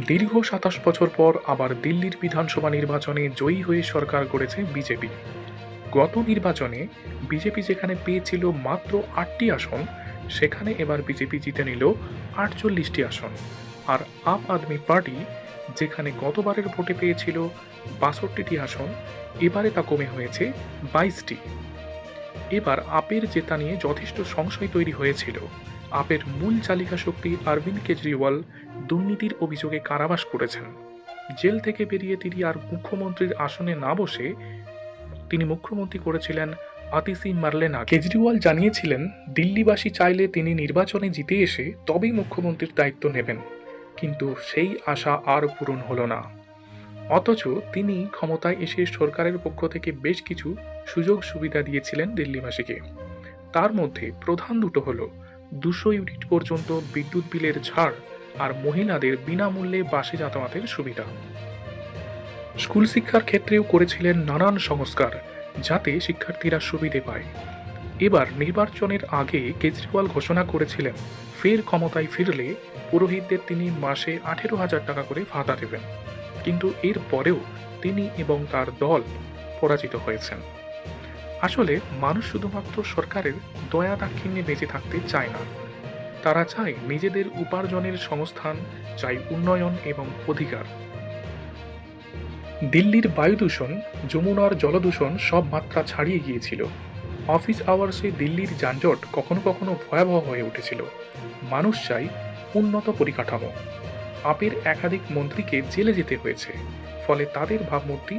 দীর্ঘ সাতাশ বছর পর আবার দিল্লির বিধানসভা নির্বাচনে জয়ী হয়ে সরকার গড়েছে বিজেপি। গত নির্বাচনে বিজেপি যেখানে পেয়েছিল মাত্র আটটি আসন, সেখানে এবার বিজেপি জিতে নিল আটচল্লিশটি আসন। আর আম আদমি পার্টি, যেখানে গতবারের ভোটে পেয়েছিল বাষট্টিটি আসন, এবারে তা কমে হয়েছে বাইশটি। এবার আপের জেতা নিয়ে যথেষ্ট সংশয় তৈরি হয়েছিল। আপের মূল চালিকা শক্তি অরবিন্দ কেজরিওয়াল দুর্নীতির অভিযোগে কারাবাস করেছেন। জেল থেকে বেরিয়ে তিনি আর মুখ্যমন্ত্রীর আসনে না বসে তিনি মুখ্যমন্ত্রী করেছিলেন আতিসি মারলেনা। কেজরিওয়াল জানিয়েছিলেন, দিল্লিবাসী চাইলে তিনি নির্বাচনে জিতে এসে তবেই মুখ্যমন্ত্রীর দায়িত্ব নেবেন, কিন্তু সেই আশা আর পূরণ হলো না। অথচ তিনি ক্ষমতায় এসে সরকারের পক্ষ থেকে বেশ কিছু সুযোগ সুবিধা দিয়েছিলেন দিল্লিবাসীকে। তার মধ্যে প্রধান দুটো হলো দুশো ইউনিট পর্যন্ত বিদ্যুৎ বিলের ছাড় আর মহিলাদের বিনামূল্যে বাসে যাতায়াতের সুবিধা। স্কুল শিক্ষার ক্ষেত্রেও করেছিলেন নানান সংস্কার যাতে শিক্ষার্থীরা সুবিধে পায়। এবার নির্বাচনের আগে কেজরিওয়াল ঘোষণা করেছিলেন, ফের ক্ষমতায় ফিরলে পুরোহিতদের তিনি মাসে আঠেরো হাজার টাকা করে ভাতা দেবেন। কিন্তু এর পরেও তিনি এবং তার দল পরাজিত হয়েছেন। আসলে মানুষ শুধুমাত্র সরকারের দয়া দাক্ষিণ্যে বেঁচে থাকতে চায় না। তারা চায় নিজেদের উপার্জনের সংস্থান চাই উন্নয়ন এবং অধিকার। দিল্লির বায়ু দূষণ, যমুনার জলদূষণ সব মাত্রা ছাড়িয়ে গিয়েছিল। অফিস আওয়ার্সে দিল্লির যানজট কখনো কখনো ভয়াবহ হয়ে উঠেছিল। মানুষ চাই উন্নত পরিকাঠামো। আপের একাধিক মন্ত্রীকে জেলে যেতে হয়েছে। ফলে তাদের ভাবমূর্তি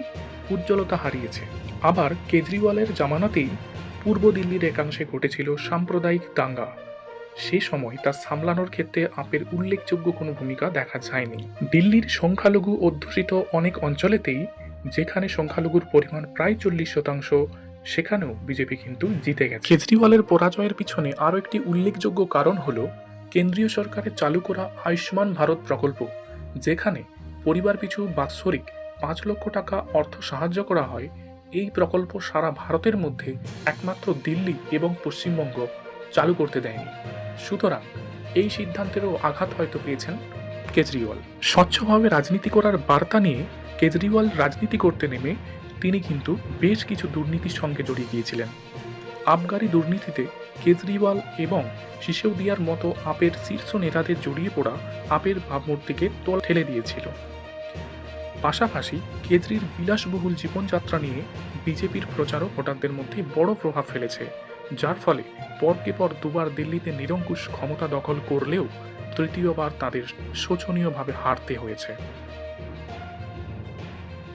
উজ্জ্বলতা হারিয়েছে। আবার কেজরিওয়ালের জামানাতেই পূর্ব দিল্লির একাংশে ঘটেছিল সাম্প্রদায়িক দাঙ্গা। সে সময় তা সামলানোর ক্ষেত্রে আপের উল্লেখযোগ্য কোনো ভূমিকা দেখা যায়নি। দিল্লির সংখ্যালঘু অধ্যুষিত অনেক অঞ্চলেতেই, যেখানে সংখ্যালঘুর পরিমাণ প্রায় চল্লিশ শতাংশ, সেখানেও বিজেপি কিন্তু জিতে গেছে। কেজরিওয়ালের পরাজয়ের পিছনে আরও একটি উল্লেখযোগ্য কারণ হল, কেন্দ্রীয় সরকারের চালু করা আয়ুষ্মান ভারত প্রকল্প, যেখানে পরিবার পিছু বাৎসরিক পাঁচ লক্ষ টাকা অর্থ সাহায্য করা হয়, এই প্রকল্প সারা ভারতের মধ্যে একমাত্র দিল্লি এবং পশ্চিমবঙ্গ চালু করতে দেয়নি। সুতরাং এই সিদ্ধান্তেরও আঘাত হয়তো পেয়েছেন কেজরিওয়াল। স্বচ্ছভাবে রাজনীতি করার বার্তা নিয়ে কেজরিওয়াল রাজনীতি করতে নেমে তিনি কিন্তু বেশ কিছু দুর্নীতির সঙ্গে জড়িয়ে গিয়েছিলেন। আবগারি দুর্নীতিতে কেজরিওয়াল এবং সিসোদিয়ার মতো আপের শীর্ষ নেতাদের জড়িয়ে পড়া আপের ভাবমূর্তিকে তোল ঠেলে দিয়েছিল। পাশাপাশি কেজরির বিলাসবহুল জীবনযাত্রা নিয়ে বিজেপির প্রচারও ভোটারদের মধ্যে বড় প্রভাব ফেলেছে, যার ফলে পরকে পর দুবার দিল্লিতে নিরঙ্কুশ ক্ষমতা দখল করলেও তৃতীয়বার তাদের শোচনীয়ভাবে হারতে হয়েছে।